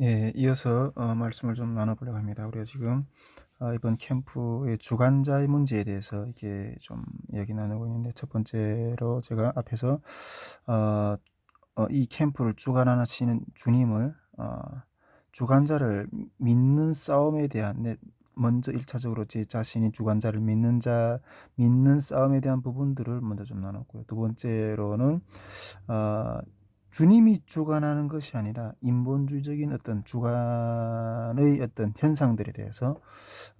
예, 이어서 어, 말씀을 좀 나눠보려고 합니다. 우리가 지금 어, 이번 캠프의 주관자의 문제에 대해서 이게 좀 이야기 나누고 있는데 첫 번째로 제가 앞에서 어, 어, 이 캠프를 주관하시는 주님을 어, 주관자를 믿는 싸움에 대한 내 먼저 1차적으로 제 자신이 주관자를 믿는 자 믿는 싸움에 대한 부분들을 먼저 좀 나눴고요. 두 번째로는 어, 주님이 주관하는 것이 아니라 인본주의적인 어떤 주관의 어떤 현상들에 대해서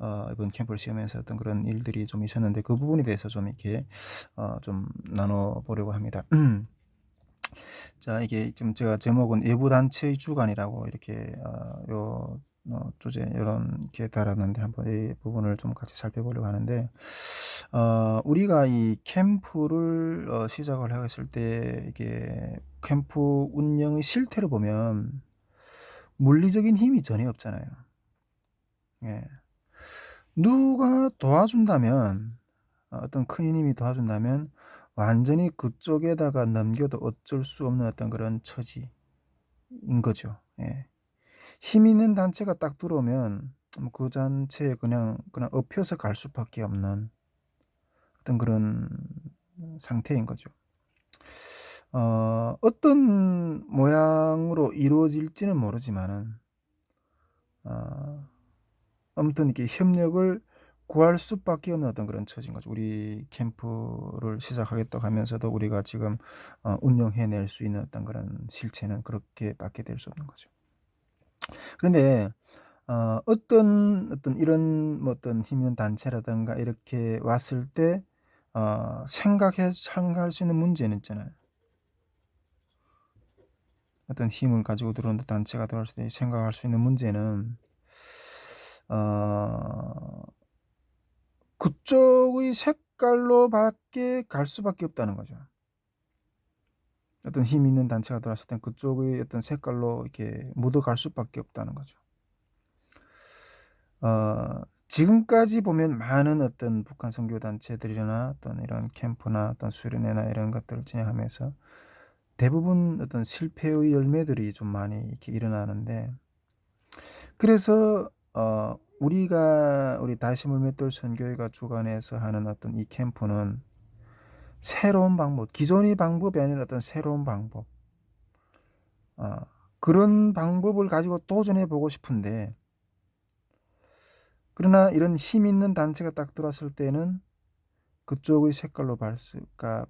어, 이번 캠프를 시험에서 어떤 그런 일들이 좀 있었는데 그 부분에 대해서 좀 이렇게 어, 좀 나눠 보려고 합니다. 자, 이게 지금 제가 제목은 외부 단체의 주관이라고 이렇게 어, 요 어, 주제 이런 게 달았는데 한번 이 부분을 좀 같이 살펴보려고 하는데 어, 우리가 이 캠프를 어, 시작을 하겠을 때 이게 캠프 운영의 실태를 보면 물리적인 힘이 전혀 없잖아요. 예. 누가 도와준다면 어, 어떤 큰 힘이 도와준다면 완전히 그쪽에다가 넘겨도 어쩔 수 없는 어떤 그런 처지인 거죠. 예. 힘 있는 단체가 딱 들어오면 뭐그 단체에 그냥 그냥 엎혀서 갈 수밖에 없는 어떤 그런 상태인 거죠. 어, 어떤 모양으로 이루어질지는 모르지만은 어, 아무튼 이렇게 협력을 구할 수밖에 없는 어떤 그런 처지인 거죠. 우리 캠프를 시작하겠다고 하면서도 우리가 지금 어, 운영해낼 수 있는 어떤 그런 실체는 그렇게밖에 될 수 없는 거죠. 그런데 어, 어떤 어떤 이런 뭐 어떤 힘 있는 단체라든가 이렇게 왔을 때 어, 생각해 생각할 수 있는 문제는 있잖아요. 어떤 힘을 가지고 들어오는 단체가 들어왔을 때 생각할 수 있는 문제는 어, 그쪽의 색깔로밖에 갈 수밖에 없다는 거죠. 어떤 힘 있는 단체가 들어왔을 땐 그쪽의 어떤 색깔로 이렇게 묻어갈 수밖에 없다는 거죠. 어, 지금까지 보면 많은 어떤 북한 선교 단체들이나 어떤 이런 캠프나 어떤 수련회나 이런 것들을 진행하면서 대부분 어떤 실패의 열매들이 좀 많이 이렇게 일어나는데 그래서 어, 우리가 우리 다시 물맷돌 선교회가 주관해서 하는 어떤 이 캠프는 새로운 방법, 기존의 방법이 아니라 어떤 새로운 방법. 어, 그런 방법을 가지고 도전해 보고 싶은데, 그러나 이런 힘 있는 단체가 딱 들어왔을 때는 그쪽의 색깔로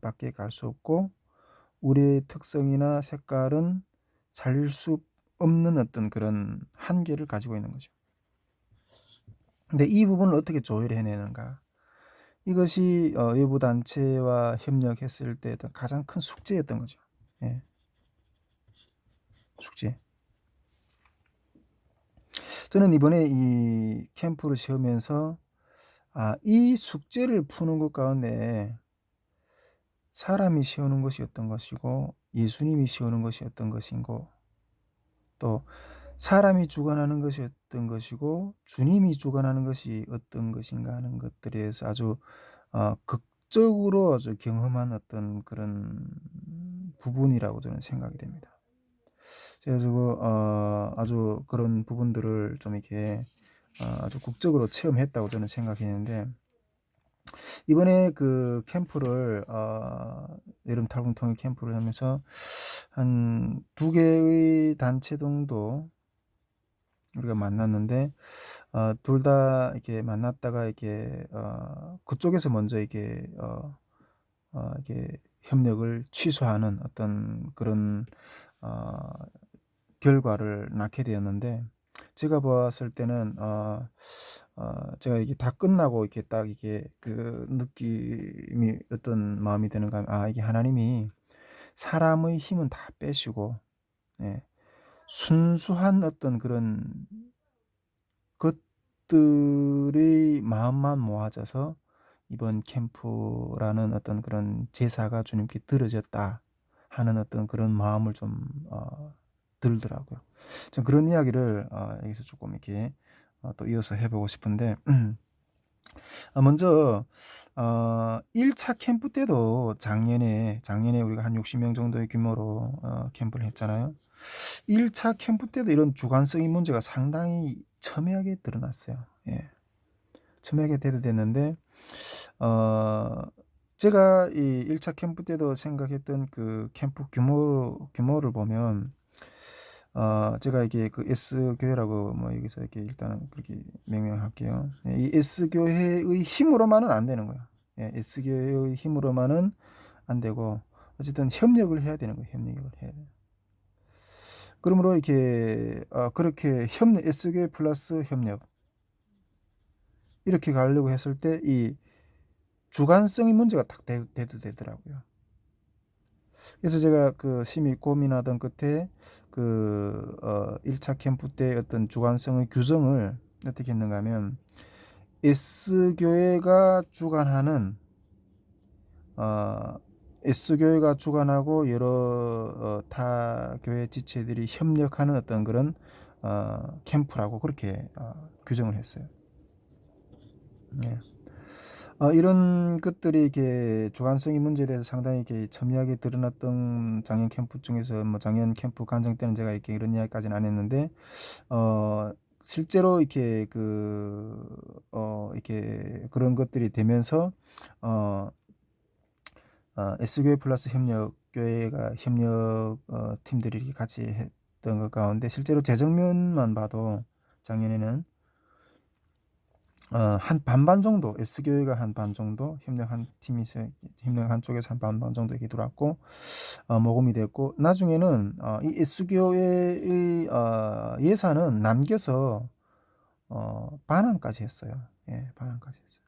밖에 갈 수 없고, 우리의 특성이나 색깔은 살릴 수 없는 어떤 그런 한계를 가지고 있는 거죠. 근데 이 부분을 어떻게 조율해내는가? 이것이 어, 외부 단체와 협력했을 때 가장 큰 숙제였던 거죠. 예. 숙제. 저는 이번에 이 캠프를 쉬면서 아, 이 숙제를 푸는 것 가운데 사람이 쉬우는 것이 어떤 것이고 예수님이 쉬우는 것이 어떤 것인고 또 사람이 주관하는 것이 어떤 것이고 주님이 주관하는 것이 어떤 것인가 하는 것들에 대해서 아주 어, 극적으로 아주 경험한 어떤 그런 부분이라고 저는 생각이 됩니다. 그래서 그, 어, 아주 그런 부분들을 좀 이렇게 어, 아주 국적으로 체험했다고 저는 생각했는데 이번에 그 캠프를 어, 여름 탈북 통일 캠프를 하면서 한 두 개의 단체 정도 우리가 만났는데 어, 둘 다 이렇게 만났다가 이렇게 어, 그쪽에서 먼저 이렇게 어, 어, 이렇게 협력을 취소하는 어떤 그런 어, 결과를 낳게 되었는데 제가 봤을 때는 어, 어, 제가 이게 다 끝나고 이렇게 딱 이게 그 느낌이 어떤 마음이 드는가 아 이게 하나님이 사람의 힘은 다 빼시고 예, 순수한 어떤 그런 것들의 마음만 모아져서 이번 캠프라는 어떤 그런 제사가 주님께 들어졌다 하는 어떤 그런 마음을 좀 어, 들더라고요. 전 그런 이야기를 어, 여기서 조금 이렇게 어, 또 이어서 해보고 싶은데 어 먼저 어 1차 캠프 때도 작년에 작년에 우리가 한 60명 정도의 규모로 어 캠프를 했잖아요. 1차 캠프 때도 이런 주관성의 문제가 상당히 첨예하게 드러났어요. 예. 첨예하게 대두됐는데 어 제가 이 1차 캠프 때도 생각했던 그 캠프 규모 규모를 보면 어 제가 이게 그 S 교회라고 뭐 여기서 이렇게 일단은 그렇게 명명할게요. 예 이 S 교회의 힘으로만은 안 되는 거예요. 예 S 교회의 힘으로만은 안 되고 어쨌든 협력을 해야 되는 거예요. 협력을 해야 돼요. 그러므로 이렇게 어 그렇게 협력 S 교회 플러스 협력 이렇게 가려고 했을 때 이 주관성의 문제가 딱 대 대두되더라고요. 그래서 제가 그 심히 고민하던 끝에 그 어 1차 캠프 때 어떤 주관성의 규정을 어떻게 했는가 하면 S 교회가 주관하는 어 S 교회가 주관하고 여러 어 타 교회 지체들이 협력하는 어떤 그런 어 캠프라고 그렇게 어 규정을 했어요. 예. 어 이런 것들이 이렇게 주관성의 문제에 대해서 상당히 이렇게 첨예하게 드러났던 작년 캠프 중에서 뭐 작년 캠프 간증 때는 제가 이렇게 이런 이야기까지는 안 했는데 어 실제로 이렇게 그 어 이렇게 그런 것들이 되면서 어 어 S교회 플러스 협력 교회가 협력 어 팀들이 같이 했던 것 가운데 실제로 재정면만 봐도 작년에는 어 한 반반 정도 S교회가 한 반 정도 협력한 팀이 있어요. 협력한 쪽에서 한 반반 정도 이렇게 들어왔고 어 모금이 됐고 나중에는 어 이 S교회의 어 예산은 남겨서 어 반환까지 했어요. 예 반환까지 했어요.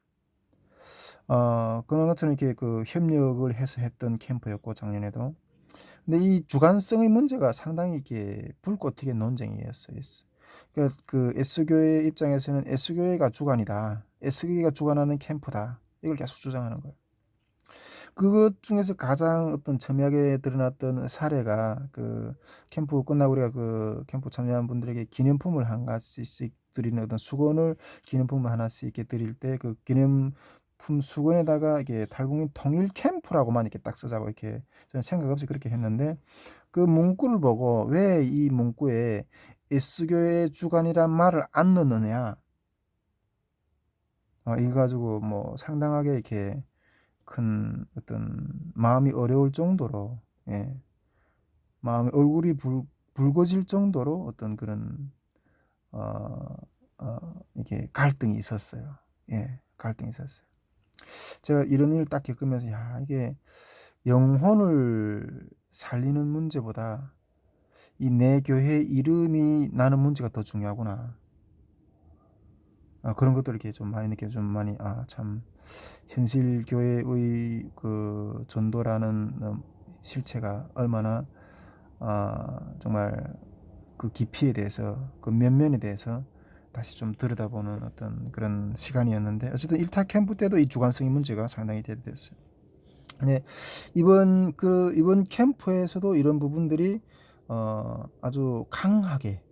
어 그런 것처럼 이렇게 그 협력을 해서 했던 캠프였고 작년에도. 근데 이 주관성의 문제가 상당히 이렇게 불꽃 튀긴 논쟁이었어요. 그러니까 그 S교회 입장에서는 S교회가 주관이다. S교회가 주관하는 캠프다. 이걸 계속 주장하는 거예요. 그것 중에서 가장 어떤 첨예하게 드러났던 사례가 그 캠프 끝나고 우리가 그 캠프 참여한 분들에게 기념품을 한 가지씩 드리는 어떤 수건을 기념품을 하나씩 이렇게 드릴 때 그 기념품 수건에다가 이게 탈북민 통일 캠프라고만 이렇게 딱 쓰자고 이렇게 저는 생각 없이 그렇게 했는데 그 문구를 보고 왜 이 문구에 S교회 주관이란 말을 안 넣느냐. 어 이거 가지고 뭐 상당하게 이렇게 큰 어떤 마음이 어려울 정도로 예 마음이 얼굴이 붉 붉어질 정도로 어떤 그런 어 어 이게 갈등이 있었어요. 예 갈등이 있었어요. 제가 이런 일을 딱 겪으면서 '야 이게 영혼을 살리는 문제보다 이 내 교회 이름이 나는 문제가 더 중요하구나.' 아 그런 것들을 이렇게 좀 많이 느껴 좀 많이 아 참 현실 교회의 그 전도라는 어 실체가 얼마나 아 정말 그 깊이에 대해서 그 면면에 대해서 다시 좀 들여다보는 어떤 그런 시간이었는데 어쨌든 1타 캠프 때도 이 주관성의 문제가 상당히 대두됐어요. 네. 이번 그 이번 캠프에서도 이런 부분들이 어 아주 강하게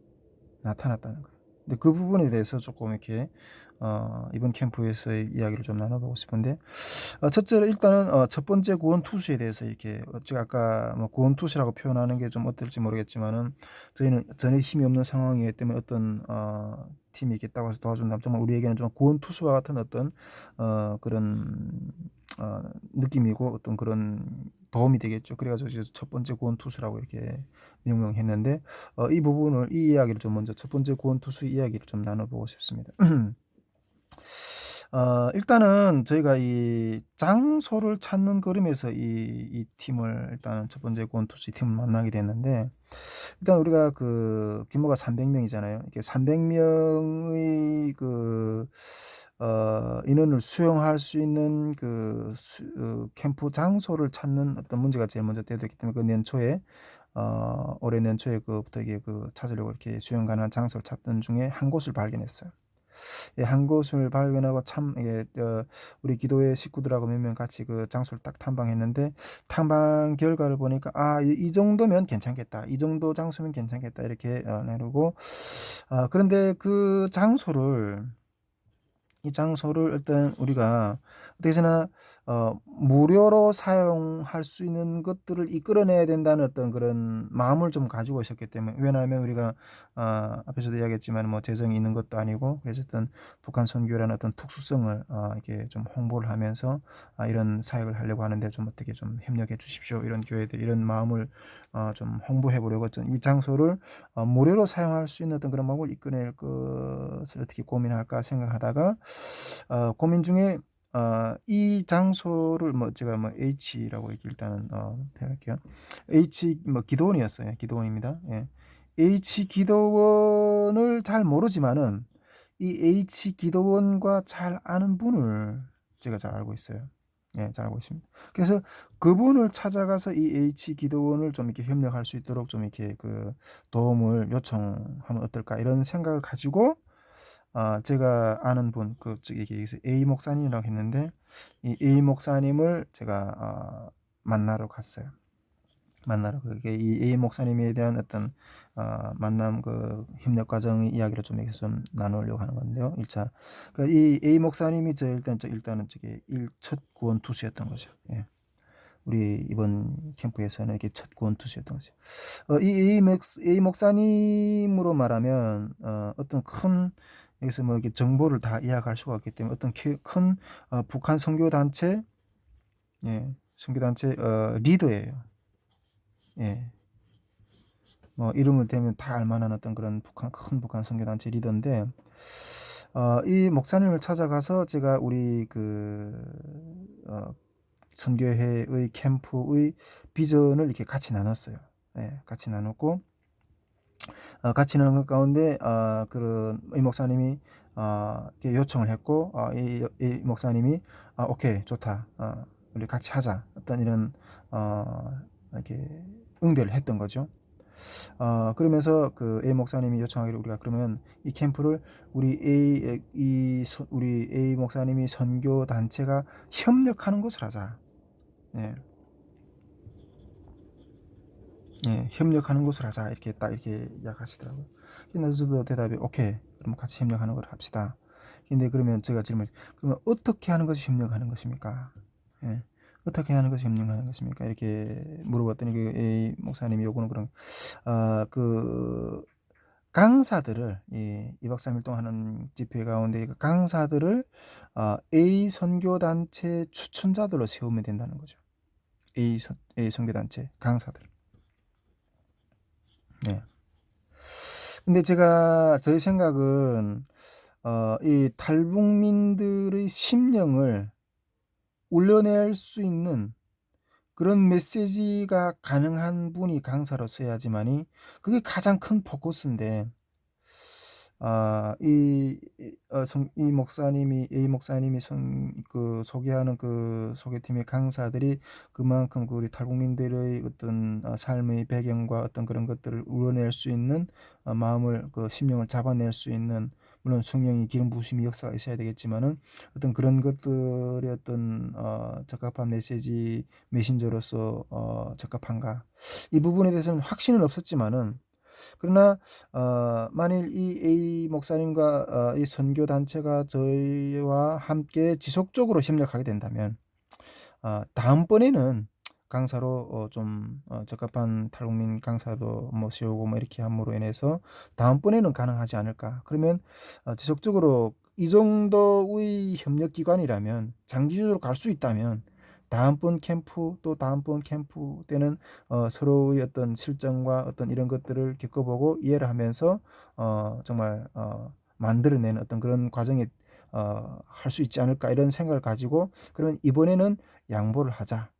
나타났다는 거예요. 근데 그 부분에 대해서 쪼끔 이렇게 어 이번 캠프에서의 이야기를 좀 나눠 보고 싶은데 어 첫째로 일단은 어 첫 번째 구원 투수에 대해서 이렇게 어 제가 아까 뭐 구원 투수라고 표현하는 게 좀 어떨지 모르겠지만은 저희는 전혀 힘이 없는 상황이기 때문에 어떤 어 팀이 딱 와서 도와준다면 정말 우리에게는 좀 구원 투수와 같은 어떤 어 그런 어 느낌이고 어떤 그런 도움이 되겠죠. 그래 가지고 이제 첫 번째 구원 투수라고 이렇게 명명했는데 어 이 부분을 이 이야기를 좀 먼저 첫 번째 구원 투수 이야기를 좀 나눠 보고 싶습니다. 어 일단은 저희가 이 장소를 찾는 그림에서 이 이 팀을 일단은 첫 번째 구원 투수 이 팀을 만나게 됐는데 일단 우리가 그 규모가 300 명이잖아요. 이렇게 300 명의 그 어 인원을 수용할 수 있는 그 수 어 캠프 장소를 찾는 어떤 문제가 제일 먼저 대두했기 때문에 그年초에 어 올해年초에 그부터 이게 그 찾으려고 이렇게 수용 가능한 장소를 찾던 중에 한 곳을 발견했어요. 예한 곳을 발견하고 참 이게 어 우리 기도회 식구들하고 몇 명 같이 그 장소를 딱 탐방했는데 탐방 결과를 보니까 '아 이이 정도면 괜찮겠다. 이 정도 장소면 괜찮겠다.' 이렇게 어 나누고 아 그런데 그 장소를 이 장소를 일단 우리가 어떻게 해서나 어 무료로 사용할 수 있는 것들을 이끌어내야 된다는 어떤 그런 마음을 좀 가지고 있었기 때문에 왜냐하면 우리가 아 앞에서도 이야기했지만 뭐 재정이 있는 것도 아니고 그래서 어떤 북한 선교라는 어떤 특수성을 어 이렇게 좀 홍보를 하면서 아 이런 사역을 하려고 하는데 좀 어떻게 좀 협력해 주십시오. 이런 교회들 이런 마음을 어 좀 홍보해 보려고 좀이 장소를 어 무료로 사용할 수 있는 어떤 그런 마음을 이끌어낼 것을 어떻게 고민할까 생각하다가 어 고민 중에 어 이 장소를 뭐 제가 뭐 H라고 일단은 어 표현할게요. H 뭐 기도원이었어요. 기도원입니다. 예. H 기도원을 잘 모르지만은 이 H 기도원과 잘 아는 분을 제가 잘 알고 있어요. 예, 잘 알고 있습니다. 그래서 그분을 찾아가서 이 H 기도원을 좀 이렇게 협력할 수 있도록 좀 이렇게 그 도움을 요청하면 어떨까 이런 생각을 가지고 아 제가 아는 분 그 저기 A 목사님이라고 했는데 이 A 목사님을 제가 아 만나러 갔어요. 만나러 그게 이 A 목사님에 대한 어떤 어 만남 그 협력 과정의 이야기를 좀 여기서 좀 나누려고 하는 건데요. 1차 그이 A 목사님이 저 일단 저 일단은 저기 일첫 구원 투수였던 거죠. 예. 우리 이번 캠프에서는 이게 첫 구원 투수였던 거죠. 어 이 A 목 A 목사님으로 말하면 어 어떤 큰 여기서 뭐 이렇게 정보를 다 이야기할 수가 없기 때문에 어떤 큰 어 북한 선교 단체 예. 선교 단체 어 리더예요. 예. 뭐 이름을 대면 다 알 만한 어떤 그런 북한 큰 북한 선교 단체 리더인데 어 이 목사님을 찾아가서 제가 우리 그 어 선교회의 캠프의 비전을 이렇게 같이 나눴어요. 예. 같이 나눴고 어 같이 나눈 것 가운데 어 그런 이 목사님이 어 요청을 했고 어 이 이 목사님이 "아 오케이. 좋다. 어 우리 같이 하자." 어떤 이런 어 이렇게 응대를 했던 거죠. 어 그러면서 그 A 목사님이 요청하기를 우리가 그러면 이 캠프를 우리 A 이 우리 A 목사님이 선교 단체가 협력하는 곳을 하자. 예. 예. 협력하는 곳을 하자. 이렇게 딱 이렇게 이야기하시더라고요. 저도 대답이 "오케이. 그럼 같이 협력하는 걸 합시다." 근데 그러면 제가 질문 "그러면 어떻게 하는 것이 협력하는 것입니까?" 예. "어떻게 하는 것이 협력하는 것입니까?" 이렇게 물어봤더니 그 목사님이 요구는 그런 아그 강사들을 이 2박 3일 동안 하는 집회 가운데 그 강사들을 어 A 선교 단체 추천자들로 세우면 된다는 거죠. A 선 A 선교 단체 강사들. 네. 근데 제가 저의 생각은 어 이 탈북민들의 심령을 울려낼 수 있는 그런 메시지가 가능한 분이 강사로 서야지만이 그게 가장 큰 포커스인데 아 이 어 성 이 목사님이 A 목사님이 선그 소개하는 그 소개팀의 강사들이 그만큼 그 우리 탈북민들의 어떤 어 삶의 배경과 어떤 그런 것들을 우러낼 수 있는 어 마음을 그 심령을 잡아낼 수 있는 물론 성령이 기름 부으심의 역사가 있어야 되겠지만은 어떤 그런 것들의 어떤 어 적합한 메시지 메신저로서 어 적합한가? 이 부분에 대해서는 확신은 없었지만은 그러나 어 만일 이 A 목사님과 어 이 선교 단체가 저희와 함께 지속적으로 협력하게 된다면 어 다음번에는 강사로 어 좀 어 적합한 탈북민 강사도 뭐 세우고 뭐 이렇게 함으로 인해서 다음번에는 가능하지 않을까. 그러면 어 지속적으로 이 정도의 협력 기관이라면 장기적으로 갈 수 있다면 다음번 캠프 또 다음번 캠프 때는 어 서로의 어떤 실정과 어떤 이런 것들을 겪어보고 이해를 하면서 어 정말 어 만들어내는 어떤 그런 과정에 어할 수 있지 않을까 이런 생각을 가지고 그러면 이번에는 양보를 하자.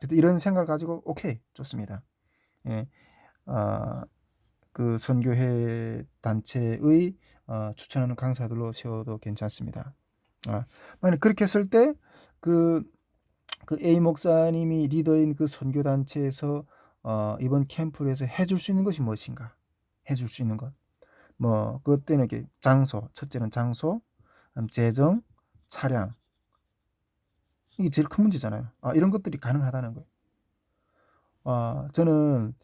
그때 이런 생각을 가지고 오케이 좋습니다. 예. 어 그 선교회 단체의 어 추천하는 강사들로 세워도 괜찮습니다. 아 만약 그렇게 했을 때그 그 A 목사님이 리더인 그 선교 단체에서 어 이번 캠프를 해서 해줄 수 있는 것이 무엇인가? 해줄 수 있는 것. 뭐 그것 때는 이렇게 장소, 첫째는 장소, 재정, 차량. 이게 제일 큰 문제잖아요. 아 이런 것들이 가능하다는 거예요. 아 저는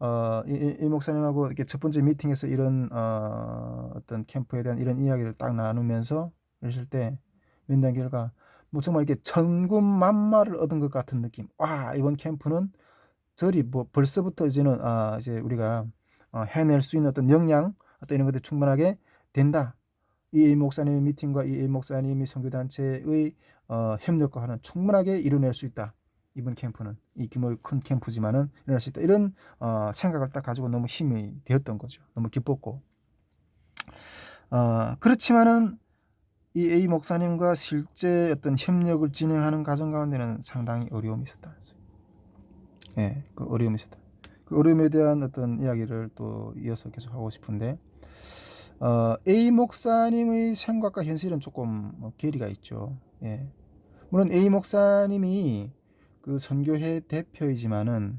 어 이 이 목사님하고 이렇게 첫 번째 미팅에서 이런 어 어떤 캠프에 대한 이런 이야기를 딱 나누면서 그랬을 때 면담 결과 뭐 정말 이렇게 천군만마를 얻은 것 같은 느낌. 와 이번 캠프는 저리 뭐 벌써부터 이제는 아 이제 우리가 어, 해낼 수 있는 어떤 역량 어떤 이런 것들이 충분하게 된다. 이 목사님의 미팅과 이 목사님이 선교단체의 어, 협력과 하는 충분하게 이뤄낼 수 있다. 이번 캠프는 이 규모의 큰 캠프지만은 일어날 수 있다. 이런 어, 생각을 딱 가지고 너무 힘이 되었던 거죠. 너무 기뻤고. 어, 그렇지만은 이 A 목사님과 실제 어떤 협력을 진행하는 과정 가운데는 상당히 어려움이 있었다. 예, 그 어려움이 있었다. 그 어려움에 대한 어떤 이야기를 또 이어서 계속 하고 싶은데, 어, A 목사님의 생각과 현실은 조금 뭐 괴리가 있죠. 예. 물론 A 목사님이 그 선교회 대표이지만은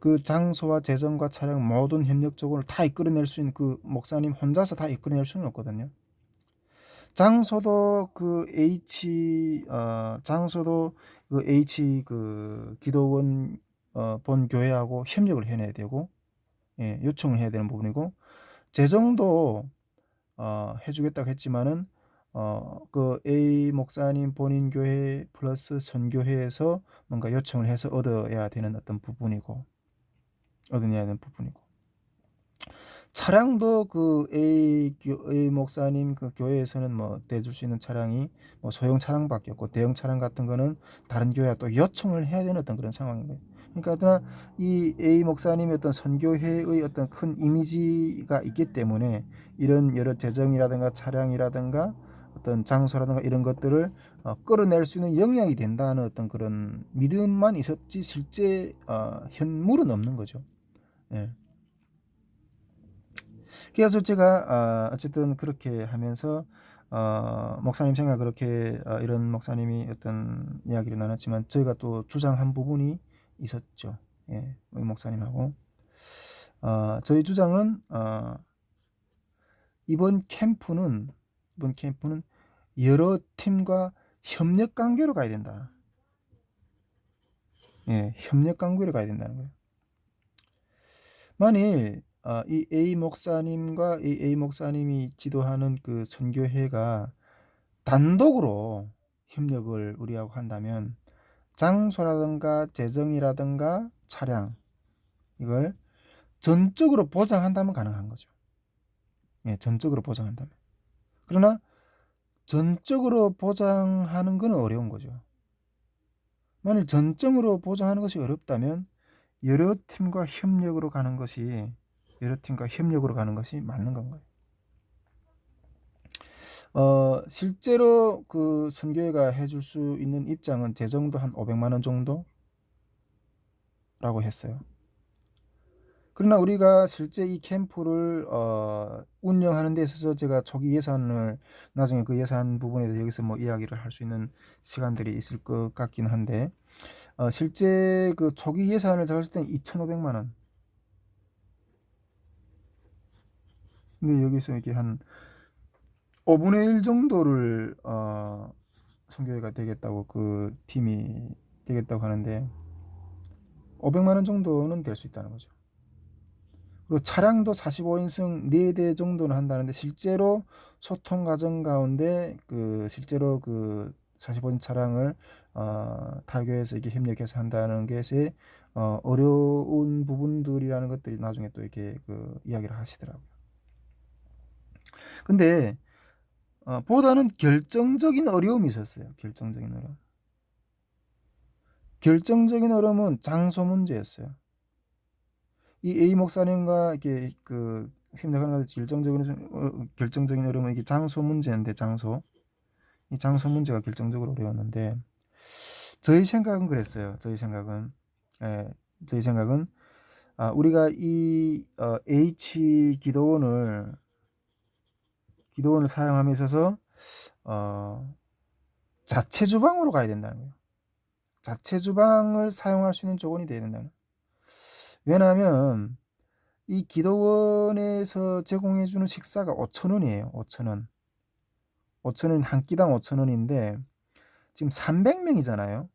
그 장소와 재정과 차량 모든 협력적으로 다 이끌어낼 수 있는 그 목사님 혼자서 다 이끌어낼 수는 없거든요. 장소도 그 H 어 장소도 그 H 그 기도원 어 본 교회하고 협력을 해내야 되고 예, 요청을 해야 되는 부분이고 재정도 어 해주겠다고 했지만은 어 그 A 목사님 본인 교회 플러스 선교회에서 뭔가 요청을 해서 얻어야 되는 어떤 부분이고 얻어내야 되는 부분이고 차량도 그 A, A 목사님 그 교회에서는 뭐 대줄 수 있는 차량이 뭐 소형 차량밖에 없고 대형 차량 같은 거는 다른 교회가 또 요청을 해야 되는 어떤 그런 상황인 거예요. 그러니까 어떤 이 A 목사님의 어떤 선교회의 어떤 큰 이미지가 있기 때문에 이런 여러 재정이라든가 차량이라든가 어떤 장소라든가 이런 것들을 어, 끌어낼 수 있는 역량이 된다는 어떤 그런 믿음만 있었지 실제 어, 현물은 없는 거죠. 예. 그래서 제가 어, 어쨌든 그렇게 하면서 어, 목사님 생각 그렇게 어, 이런 목사님이 어떤 이야기를 나눴지만 저희가 또 주장한 부분이 있었죠. 예, 우리 목사님하고 어, 저희 주장은 어, 이번 캠프는 이번 캠프는 여러 팀과 협력 관계로 가야 된다. 예, 협력 관계로 가야 된다는 거예요. 만일 어, 이 A 목사님과 이 A 목사님이 지도하는 그 선교회가 단독으로 협력을 우리하고 한다면 장소라든가 재정이라든가 차량 이걸 전적으로 보장한다면 가능한 거죠. 예, 전적으로 보장한다면. 그러나 전적으로 보장하는 건 어려운 거죠. 만일 전적으로 보장하는 것이 어렵다면 여러 팀과 협력으로 가는 것이 여러 팀과 협력으로 가는 것이 맞는 건가요? 어, 실제로 그 선교회가 해줄 수 있는 입장은 재정도 한 500만 원 정도라고 했어요. 그러나 우리가 실제 이 캠프를 어, 운영하는 데 있어서 제가 초기 예산을 나중에 그 예산 부분에 대해서 여기서 뭐 이야기를 할 수 있는 시간들이 있을 것 같긴 한데 어, 실제 그 초기 예산을 잡았을 때는 2,500만 원. 근데 여기서 이게 한 5분의 1 정도를 어, 선교회가 되겠다고 그 팀이 되겠다고 하는데 500만 원 정도는 될 수 있다는 거죠. 그리고 차량도 45인승 4대 정도는 한다는데 실제로 소통 과정 가운데 그 실제로 그 45인 차량을 어, 타교에서 이게 협력해서 한다는 것이 어, 어려운 부분들이라는 것들이 나중에 또 이렇게 그 이야기를 하시더라고요. 근데 어, 보다는 결정적인 어려움이 있었어요. 결정적인 어려움. 결정적인 어려움은 장소 문제였어요. 이 A 목사님과 이게 그 힘내가는 결정적인 어, 결정적인 어려움은 이게 장소 문제인데 장소 이 장소 문제가 결정적으로 어려웠는데 저희 생각은 그랬어요. 저희 생각은 예, 저희 생각은 아, 우리가 이 어, H 기도원을 기도원을 사용함에 있어서 어, 자체 주방으로 가야 된다는 거예요. 자체 주방을 사용할 수 있는 조건이 되어야 된다는. 왜냐하면 이 기도원에서 제공해주는 식사가 5천 원이에요. 5천 원. 5천 원 한 끼당 5천 원인데 지금 300명이잖아요.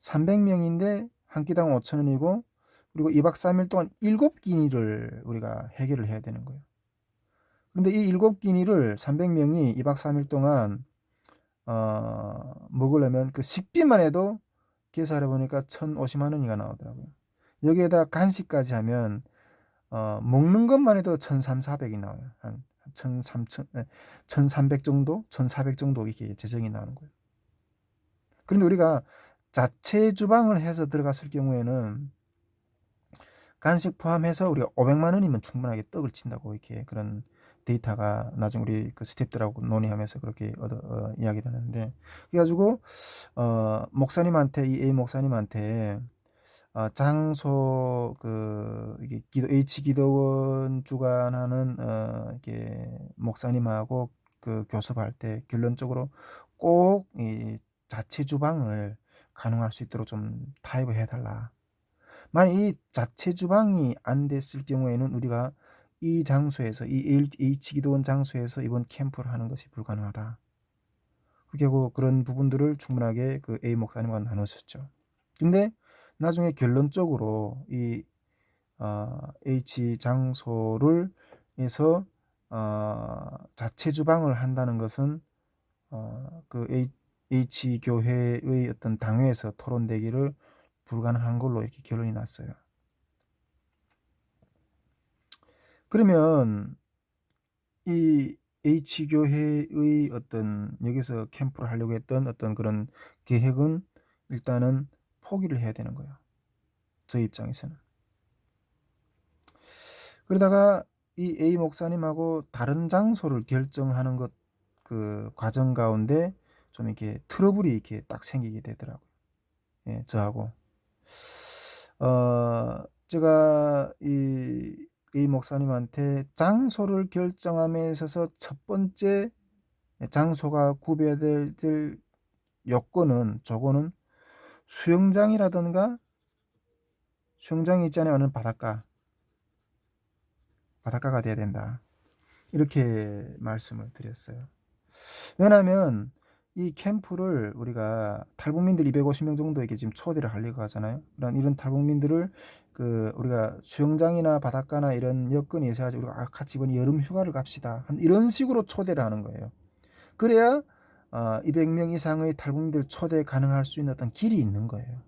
300명인데 한 끼당 5천원이고 그리고 2박 3일 동안 7끼니를 우리가 해결을 해야 되는 거예요. 근데 이 일곱 끼니를 300명이 2박 3일 동안 어, 먹으려면 그 식비만 해도 계산해 보니까 1,050만 원이가 나오더라고요. 여기에다 간식까지 하면 어, 먹는 것만 해도 1,300, 400이 나와요. 한 1,300, 1,300 정도, 1,400 정도 이게 재정이 나오는 거예요. 그런데 우리가 자체 주방을 해서 들어갔을 경우에는 간식 포함해서 우리가 500만 원이면 충분하게 떡을 친다고 이렇게 그런 데이터가 나중에 우리 그 스탭들하고 논의하면서 그렇게 얻어, 어, 이야기를 하는데 그래가지고 어, 목사님한테 이 A 목사님한테 어, 장소 그 이게 기도 H 기도원 주관하는 어, 이게 목사님하고 그 교섭할 때 결론적으로 꼭 이 자체 주방을 가능할 수 있도록 좀 타입을 해달라. 만약 이 자체 주방이 안 됐을 경우에는 우리가 이 장소에서 이 H 기도원 장소에서 이번 캠프를 하는 것이 불가능하다. 하고 그런 부분들을 충분하게 그 A 목사님과 나눴었죠. 근데 나중에 결론적으로 이 어, H 장소를 해서 어, 자체 주방을 한다는 것은 어, 그 H 교회의 어떤 당회에서 토론되기를 불가능한 걸로 이렇게 결론이 났어요. 그러면 이 H 교회의 어떤 여기서 캠프를 하려고 했던 어떤 그런 계획은 일단은 포기를 해야 되는 거예요. 저희 입장에서는. 그러다가 이 A 목사님하고 다른 장소를 결정하는 것 그 과정 가운데 좀 이렇게 트러블이 이렇게 딱 생기게 되더라고요. 예, 저하고. 어, 제가 이, 이 목사님한테 장소를 결정함에 있어서 첫 번째 장소가 구별될 요건은 저거는 수영장이라든가 수영장이 있잖아요. 어느 바닷가. 바닷가가 돼야 된다. 이렇게 말씀을 드렸어요. 왜냐하면 이 캠프를 우리가 탈북민들 250명 정도에게 지금 초대를 하려고 하잖아요. 이런 이런 탈북민들을 그 우리가 수영장이나 바닷가나 이런 여건이 있어가지고 우리가 아, 같이 이번 여름 휴가를 갑시다. 한 이런 식으로 초대를 하는 거예요. 그래야 어, 200명 이상의 탈북민들 초대 가능할 수 있는 어떤 길이 있는 거예요.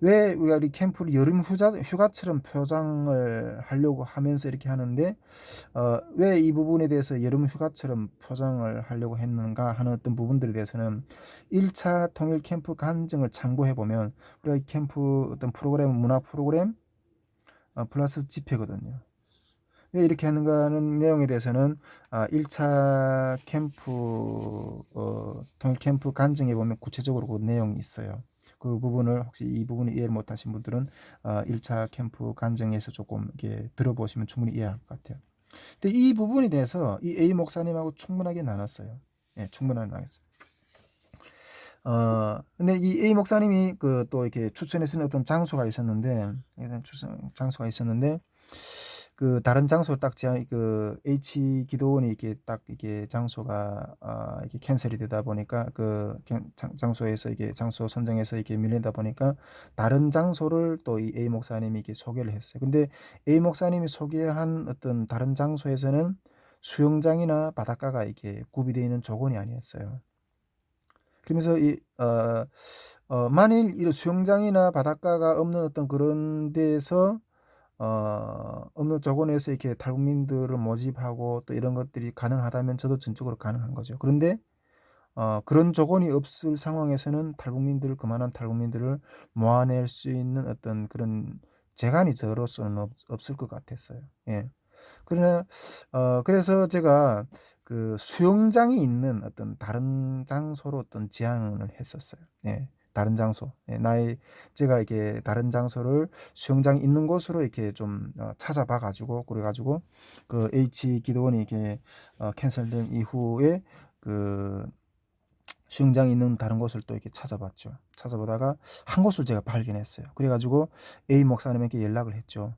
왜 우리가 이 캠프를 여름 휴가, 휴가처럼 표장을 하려고 하면서 이렇게 하는데 어, 왜 이 부분에 대해서 여름 휴가처럼 포장을 하려고 했는가 하는 어떤 부분들에 대해서는 1차 통일 캠프 간증을 참고해 보면 우리가 이 캠프 어떤 프로그램 문화 프로그램 어, 플러스 집회거든요. 왜 이렇게 하는가 하는 내용에 대해서는 아, 1차 캠프 어, 통일 캠프 간증에 보면 구체적으로 그 내용이 있어요. 그 부분을 혹시 이 부분을 이해를 못하신 분들은 어, 1차 캠프 간증에서 조금 이렇게 들어보시면 충분히 이해할 것 같아요. 근데 이 부분에 대해서 이 A 목사님하고 충분하게 나눴어요. 예, 충분하게 나눴어요. 어, 근데 이 A 목사님이 그 또 이렇게 추천해 주는 어떤 장소가 있었는데, 추천 장소가 있었는데, 그 다른 장소 딱 제한 그 H 기도원이 이렇게 딱 이게 장소가 아 이게 캔슬이 되다 보니까 그 장 소에서 이게 장소 선정해서 이렇게 밀린다 보니까 다른 장소를 또 이 A 목사님이 이렇게 소개를 했어요. 근데 A 목사님이 소개한 어떤 다른 장소에서는 수영장이나 바닷가가 이렇게 구비되어 있는 조건이 아니었어요. 그러면서 이 어, 어 만일 이 수영장이나 바닷가가 없는 어떤 그런 데서 어, 어느 조건에서 이렇게 탈북민들을 모집하고 또 이런 것들이 가능하다면 저도 전적으로 가능한 거죠. 그런데 어, 그런 조건이 없을 상황에서는 탈북민들 그만한 탈북민들을 모아낼 수 있는 어떤 그런 재간이 저로서는 없, 없을 것 같았어요. 예. 그러나 어, 그래서 제가 그 수영장이 있는 어떤 다른 장소로 어떤 제안을 했었어요. 예. 다른 장소, 예, 나의 제가 이렇게 다른 장소를 수영장이 있는 곳으로 이렇게 좀 어, 찾아봐 가지고 그래 가지고 그 H 기도원이 이렇게 어, 캔슬된 이후에 그 수영장이 있는 다른 곳을 또 이렇게 찾아봤죠. 찾아보다가 한 곳을 제가 발견했어요. 그래가지고 A 목사님에게 연락을 했죠.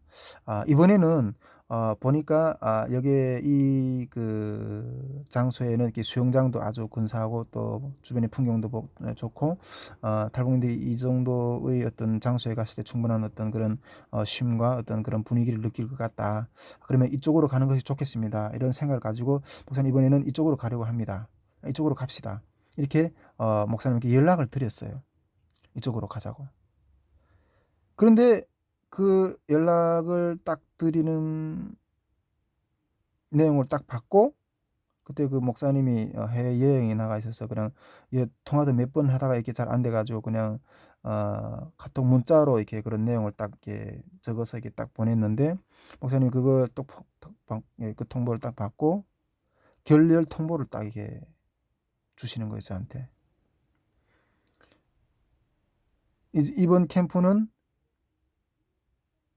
아, 이번에는 어 보니까 아 여기에 이 그 장소에는 이렇게 수영장도 아주 근사하고 또 주변의 풍경도 보예 좋고 어 탈북민들이 이 정도의 어떤 장소에 갔을 때 충분한 어떤 그런 어 쉼과 어떤 그런 분위기를 느낄 것 같다. 그러면 이쪽으로 가는 것이 좋겠습니다. 이런 생각을 가지고 목사님 이번에는 이쪽으로 가려고 합니다. 이쪽으로 갑시다. 이렇게 어 목사님께 연락을 드렸어요. 이쪽으로 가자고. 그런데 그 연락을 딱 드리는 내용을 딱 받고 그때 그 목사님이 어 해외 여행에 나가 있어서 그냥 예 통화도 몇 번 하다가 이렇게 잘 안 돼 가지고 그냥 어 카톡 문자로 이렇게 그런 내용을 딱 이렇게 적어서 이렇게 딱 보냈는데 목사님이 그거 또포톡방예그 통보를 딱 받고 결렬 통보를 딱 이게 주시는 거예요 저한테. 이제 "이번 캠프는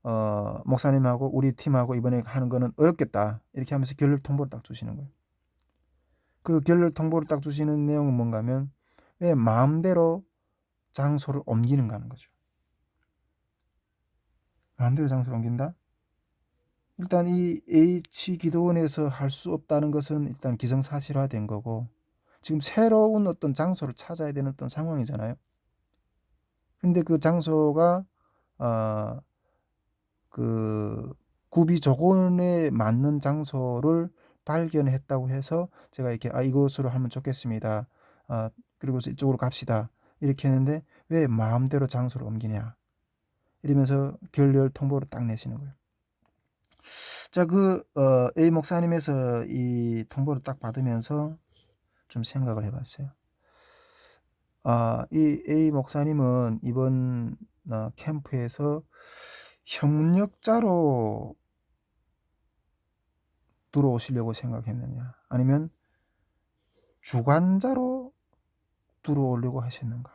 어 목사님하고 우리 팀하고 이번에 하는 거는 어렵겠다." 이렇게 하면서 결렬 통보를 딱 주시는 거예요. 그 결렬 통보를 딱 주시는 내용은 뭔가 하면 왜 마음대로 장소를 옮기는가 하는 거죠. 마음대로 장소를 옮긴다? 일단 이 H 기도원에서 할 수 없다는 것은 일단 기정사실화된 거고 지금 새로운 어떤 장소를 찾아야 되는 어떤 상황이잖아요. 근데 그 장소가 어 그 구비 조건에 맞는 장소를 발견했다고 해서 제가 이렇게 "아 이곳으로 하면 좋겠습니다. 아 그리고 이쪽으로 갑시다." 이렇게 했는데 "왜 마음대로 장소를 옮기냐." 이러면서 결렬 통보를 딱 내시는 거예요. 자 그 어 A 목사님에서 이 통보를 딱 받으면서 좀 생각을 해 봤어요. 아 이 A 목사님은 이번 어 캠프에서 협력자로 들어오시려고 생각했느냐 아니면 주관자로 들어오려고 하셨는가.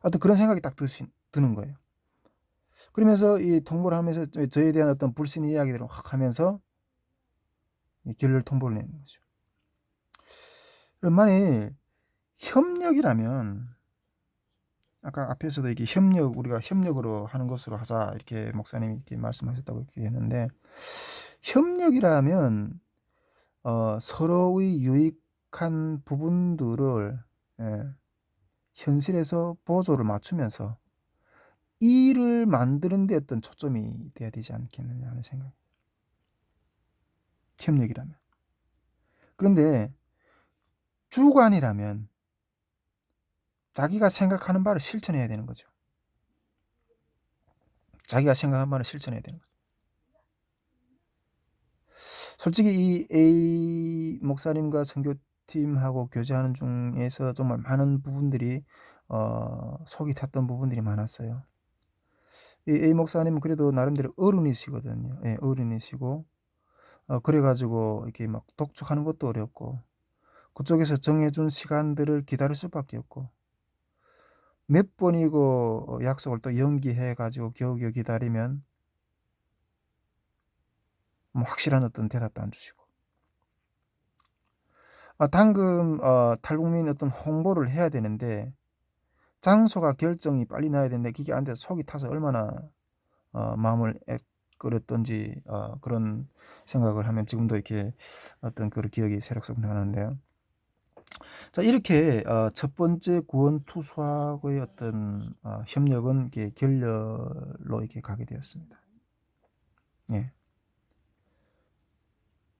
하여튼 그런 생각이 딱 드신 드는 거예요. 그러면서 이 통보를 하면서 저 저에 대한 어떤 불신 이야기들을 확 하면서 이 결렬 통보를 내는 거죠. 만일 협력이라면 아까 앞에서도 이렇게 협력 우리가 협력으로 하는 것으로 하자 이렇게 목사님이 이렇게 말씀하셨다고 이렇게 했는데 협력이라면 어 서로의 유익한 부분들을 예 현실에서 보조를 맞추면서 일을 만드는 데 어떤 초점이 돼야 되지 않겠느냐 하는 생각. 협력이라면. 그런데 주관이라면 자기가 생각하는 바를 실천해야 되는 거죠. 자기가 생각한 바를 실천해야 되는 거죠. 솔직히 이 A 목사님과 선교팀하고 교제하는 중에서 정말 많은 부분들이 어 속이 탔던 부분들이 많았어요. 이 A 목사님은 그래도 나름대로 어른이시거든요. 예 어른이시고 어 그래 가지고 이렇게 막 독촉하는 것도 어렵고 그쪽에서 정해 준 시간들을 기다릴 수밖에 없고 몇 번이고 어 약속을 또 연기해 가지고 겨우겨우 기다리면 뭐 확실한 어떤 대답도 안 주시고. 아 당금 어 탈북민 어떤 홍보를 해야 되는데 장소가 결정이 빨리 나야 되는데 그게 안 돼서 속이 타서 얼마나 어 마음을 애끓였던지 어 그런 생각을 하면 지금도 이렇게 어떤 그런 기억이 새록새록 나는데요. 자 이렇게 어첫 번째 구원 투수하고의 어떤 어 협력은 이렇게 결렬로 이렇게 가게 되었습니다. 예.